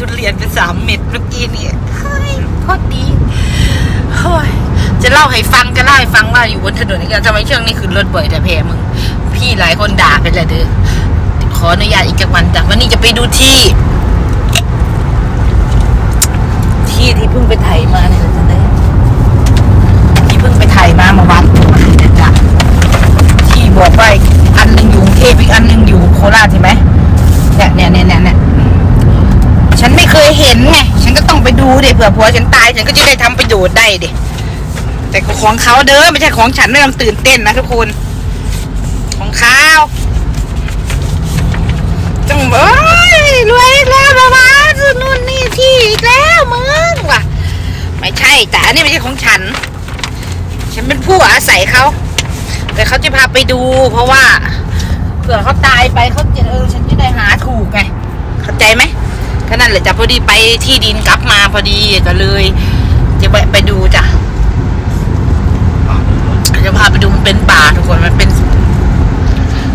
ทุเรียนไปสามเม็ดเมื่อกี้นี่เฮ้ยโคตรดีเฮ้ยจะเล่าให้ฟังจะเล่าให้ฟังว่าอยู่บนถนนนี่กันทำไมช่วงนี้ขึ้นรถบ่อยแต่แพ้มึง พี่หลายคนด่าไปเลยเด้อขออนุญาตอีกจักวันจ้ะวันนี้จะไปดูที่ ที่ที่เพิ่งไปไถมาเนี่ยนะจ๊ะเด้ที่เพิ่งไปไถมามาวัดเนี่ยจ้ะที่บอกว่าอันหนึ่งอยู่กรุงเทพอีกอันหนึ่งอยู่โคราชใช่ไหมเนี่ยเนี่ยเนี่ยเนี่ย ฉันไม่เคยเห็นไง ฉันก็ต้องไปดูเด็เผื่อผัวฉันตายฉันก็จะได้ทำประโยชน์ได้เด็แต่ของเขาเด้อไม่ใช่ของฉันไม่ต้องตื่นเต้นนะทุกคน ของเขาจังเอ้ยรวยอีกแล้วบ้าบ้านู่นนี่ที่อีกแล้วมึงว่ะ ไม่ใช่แต่อันนี้ไม่ใช่ของฉัน ฉันเป็นผู้อาศัยเขาแต่เขาจะพาไปดู เพราะว่าเผื่อเขาตายไปเขาจะเออฉันจะได้หาถูกไงเข้าใจไหม ก็นั่นแหละจ้ะพอดีไปที่ดินกลับมาพอดีก็เลย จะแวะไปดูจ้ะจะพาไปดูมันเป็นป่าทุกคนมันเป็น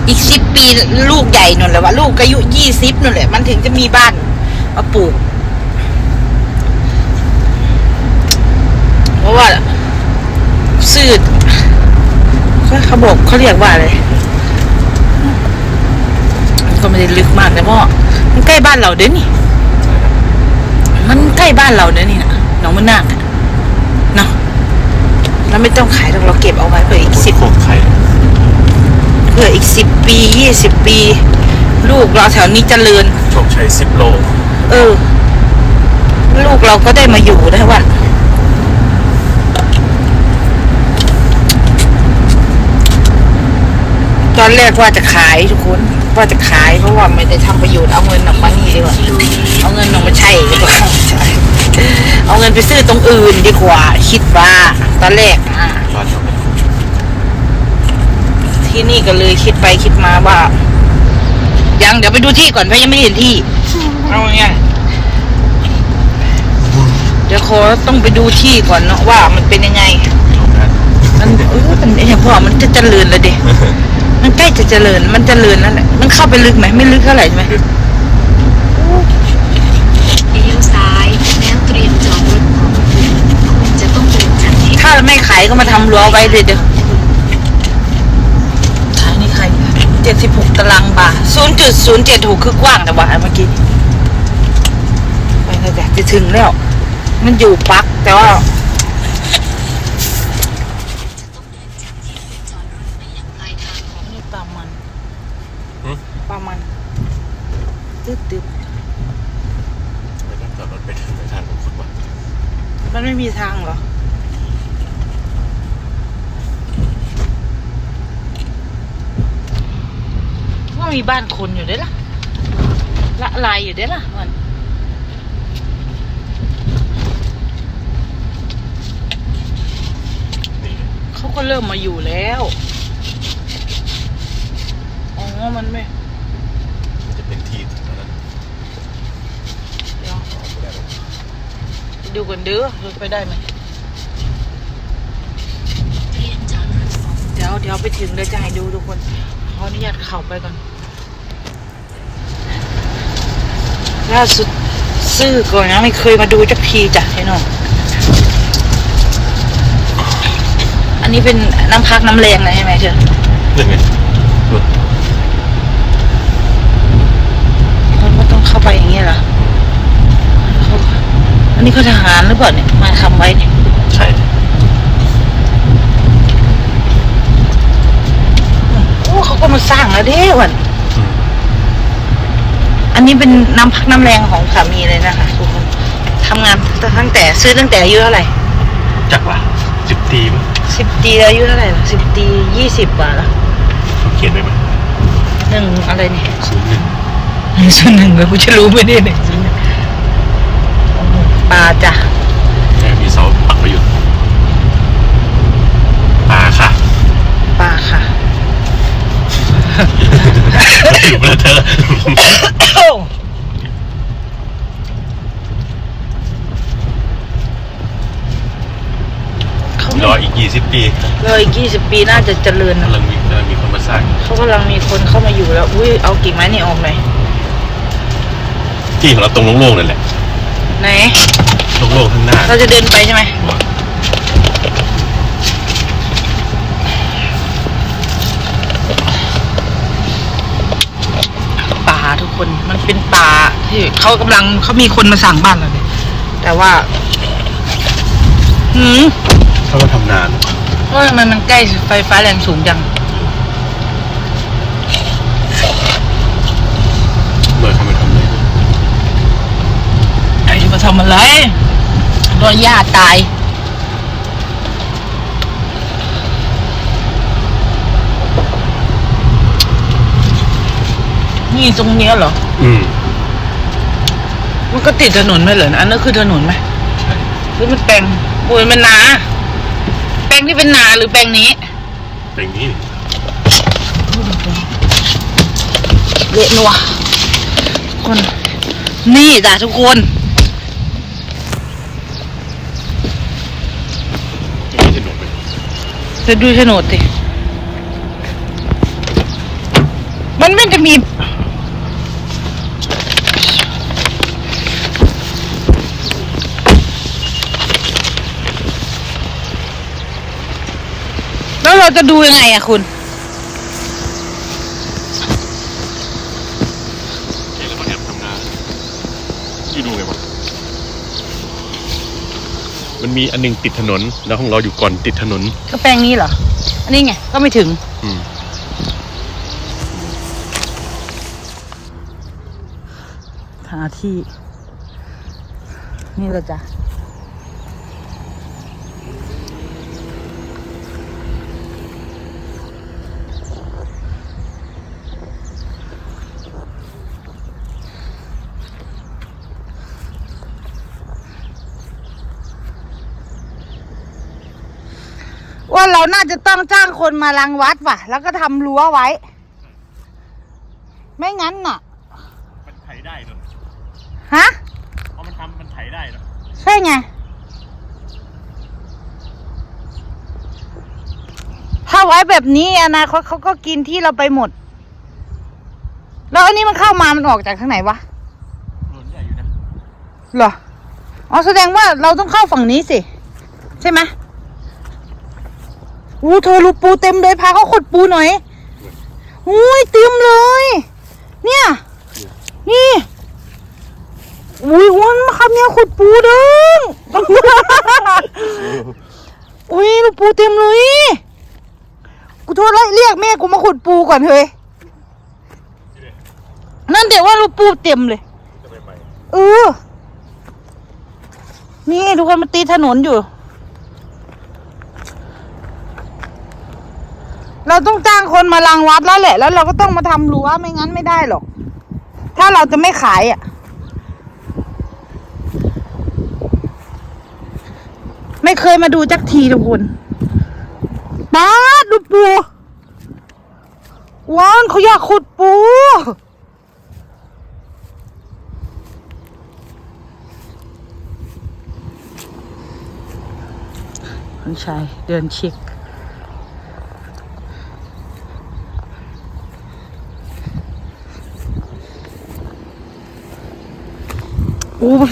อีกสิบปีลูกใหญ่นั่นแหละว่าลูกอายุยี่สิบนั่นแหละ มันถึงจะมีบ้านมาปลูก เพราะว่าสืดเขาเขาบอกเขาเรียกว่าอะไรก็ไม่ได้ลึกมากนะพ่อมันใกล้บ้านเราเด้นี่ มันใกล้บ้านเราเด้อนี่นะหน้องมันนาคอะเนาะเราไม่ต้องขายหรอกเราเก็บเอาไว้เพื่ออีกสิบโคตรไข่เพื่ออีกสิบปียี่สิบปี ลูกเราแถวนี้เจริญ โชคชัยสิบโล เออ ลูกเราก็ได้มาอยู่ได้วันตอนแรกว่าจะขายทุกคน ว่าจะขายเพราะว่าไม่ได้ทำประโยชน์เอาเงินออกมานี่ดีกว่าเอาเงินออกมาใช้ดีกว่าเอาเงินไปซื้อตรงอื่นดีกว่า คิดว่าตอนแรกอะบ้านเราเนี่ยที่นี่ก็เลยคิดไปคิดมาว่า ยังเดี๋ยวไปดูที่ก่อนเพราะยังไม่เห็นที่เอาไงเดี๋ยวขอต้องไปดูที่ก่อนเนาะว่ามันเป็นยังไงลงนั้นมันเออมันไอ้พ่อมันจะเจริญแล้วเด็ มันใกล้จะเจริญ มันเจริญนั่นแหละ มันเข้าไปลึกไหม ไม่ลึกเท่าไหร่ใช่ไหมเลี้ยวซ้ายแล้วเตรียมจอดรถของคุณคุณจะต้องเดินจากที่ถ้าไม่ขายก็มาทำรั้วไว้เลยเด้อขายนี่ขายเจ็ดสิบหกตารางบาทศูนย์จุดศูนย์เจ็ดหกคือกว้างแต่ว่าเมื่อกี้ ไปแล้วจ้ะจะถึงแล้ว มันอยู่ปักแต่ว่า จอดรถไปยังปลายทางของ นี่ปลามัน หึ ปลามันตึ๊ดตึ๊ด ไม่ต้องจอดรถไปถึงไปทางของคุณวะ มันไม่มีทางเหรอ ว่ามีบ้านคนอยู่ด้วยล่ะ ละลายอยู่ด้วยล่ะมันนี่ไงเขาก็เริ่มมาอยู่แล้ว อ๋อ มันไม่มันจะเป็นที่ตรงนั้นเดี๋ยวอ๋อไม่ได้หรอกไปดูกันเด้อรถไปได้ไหมเตรียมจอดรถของเดี๋ยวเดี๋ยวไปถึงเดี๋ยวจะให้ดูทุกคนขออนุญาตเข้าไปก่อนล่าสุดซื้อก่อนนะไม่เคยมาดูจักทีจ้ะพี่น้องอันนี้เป็นน้ำพักน้ำแรงนะใช่ไหมเธอเรื่องไงรถมันก็ต้องเข้าไปอย่างนี้เหรอเข้า อันนี้เขาทหารหรือเปล่าเนี่ยมาทำไว้เนี่ยใช่โอ้เขาก็มาสร้างแล้วเด้วันอืมอันนี้เป็นน้ำพักน้ำแรงของสามีเลยนะคะทุกคนทำงานตั้งแต่ซื้อตั้งแต่อายุเท่าไหร่จักว่ะสิบตีมั้งสิบปีอายุเท่าไหร่ล่ะสิบปียี่สิบกว่าแล้วเขาเขียนไว้ไหมหนึ่งอะไรเนี่ยศูนย์หนึ่งหนึ่งส่วนหนึ่งเลยกูจะรู้ไหมเนี่ยหนึ่งส่วนหนึ่งโอ้โห ปลาจ้ะแม่มีเสาปักไว้อยู่ปลาค่ะปลาค่ะ อยู่แล้วเธอเขารออีกยี่สิบสิบปีเลยยี่สิบปีน่าจะเจริญนะกำลังมีกำลังมีคนมาสร้างเขากำลังมีคนเข้ามาอยู่แล้ว อุ้ยเอากิ่งไม้นี่ออกหน่อยที่ของเราตรงโล่งๆนั่นแหละ ไหน โล่งๆข้างหน้าเราจะเดินไปใช่ไหมป่าทุกคนมันเป็นป่าที่เขากำลังเขามีคนมาสั่งบ้านเราเนี่ยแต่ว่า หืมเขาก็ทำนาน ว่าทำไมมันใกล้ไฟฟ้าแรงสูงจัง เมื่อเขามาทำเลย ไอ้จะมาทำอะไรโดนญาติตาย นี่ตรงเนี้ยเหรอ อืมมันก็ติดถนนไหมเหรออันนั้นคือถนนไหมใช่หรือมันแปลงโอ้ยมันนาแปลงที่เป็นนาหรือแปลงนี้เป็นอย่างนี้เละนัวทุกคน นี่จ้ะทุกคน ไม่ใช่หนุนไป จะดูโฉนดดิมันไม่จะมี แล้วเราจะดูยังไงอะคุณ เห็นแล้วมันแอบทำงานที่ดูไงวะ มันมีอันหนึงติดถนน แล้วของเราอยู่ก่อนติดถนน ก็แปลงนี้เหรอ อันนี้ไง ก็ไม่ถึง อืมหาที่ นี่เราจะ ว่าเราน่าจะต้องจ้างคนมารังวัดว่ะ แล้วก็ทำรั้วไว้ ไม่งั้นน่ะ มันไถได้เนอะฮะ เพราะมันทำมันไถได้เนอะใช่ไงถ้าไว้แบบนี้อนาคตเขาก็กินที่เราไปหมด แล้วอันนี้มันเข้ามามันออกจากทางไหนวะถนนใหญ่อยู่นะ เหรอ อ๋อแสดงว่าเราต้องเข้าฝั่งนี้สิ ใช่ไหม อู้เธอรูปูเต็มเลยพาเขาขุดปูหน่อยอุ้ยเต็มเลย เนี่ย นี่อุ้ยวันมาครับเนี่ยขุดปูเด้งอุ้ยลูกปูเต็มเลยกูโทรไล่เรียกแม่กูมาขุดปูก่อนเฮ้ยนั่นเดี๋ยวว่าลูกปูเต็มเลยจะไปใหม่เออนี่ทุกคนมันตีถนนอยู่ เราต้องจ้างคนมารังวัดแล้วแหละ แล้วเราก็ต้องมาทำรั้วไม่งั้นไม่ได้หรอก ถ้าเราจะไม่ขายอะ ไม่เคยมาดูจักทีทุกคนป้าดูปูว้านเขาอยากขุดปูคุณชายเดินเช็ค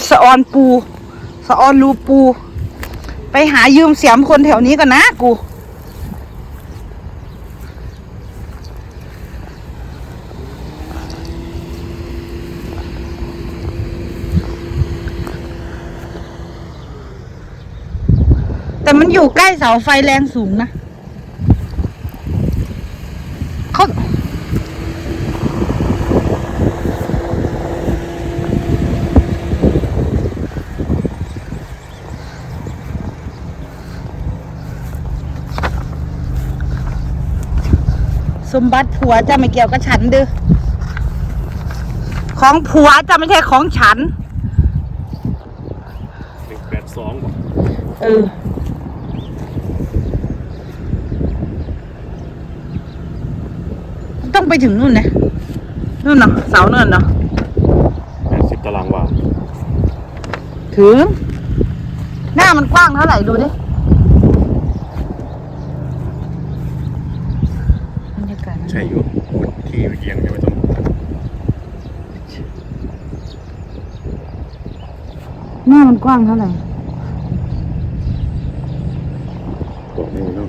สะออนปู สะออนรูปู ไปหายืมเสียมคนแถวนี้ก่อนนะกู แต่มันอยู่ใกล้เสาไฟแรงสูงนะ สมบัติผัวจะไม่เกี่ยวกับฉันเดือของผัวจะไม่ใช่ของฉันหนึ่งแปดสองบอกเออต้องไปถึงนู่นนะนู่นเนาะเสาเนินเนาะแปดสิบตารางวาถึง หน้ามันกว้างเท่าไหร่ดูดิ ใช่อยู่ขุดที่เอียงใช่ไหมต้องหน้ามันกว้างเท่าไหร่บอกไม่รู้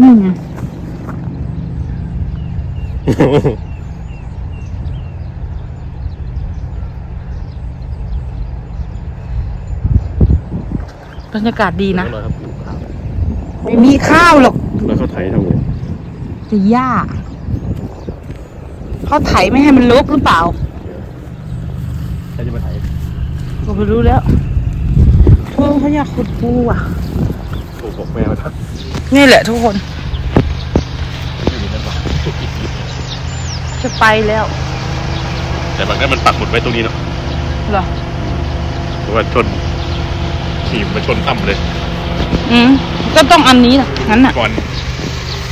นี่ไงบรรยากาศดีนะแล้วครับปลูกข้าวไม่มีข้าวหรอก แล้วเขาไถทำไงจะหญ้า เขาไถไม่ให้มันลกหรือเปล่าใครจะมาไถก็ไม่รู้แล้วโอ้เขาอยากขุดปูอะปลูกบอกแม่มาทักนี่แหละทุกคนไม่อยู่ในนั้นหรอกจะไปแล้ว แต่บางครั้งมันปักหมุดไว้ตรงนี้เนาะเหรอเพราะว่าชนขี่มาชนต่ำเลย อืมก็ต้องอันนี้นะงั้นน่ะก่อน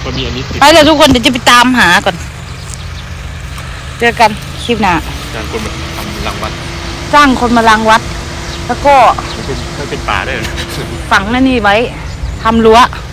มันมีอันนี้ติดไปเลยทุกคนเดี๋ยวจะไปตามหาก่อน เจอกันคลิปหน้าการคนมาทำรังวัดจ้างคนมารังวัด แล้วก็มันเป็นมันเป็นป่าได้เหรอ ฝังนั่นนี่ไว้ทำรั้วอ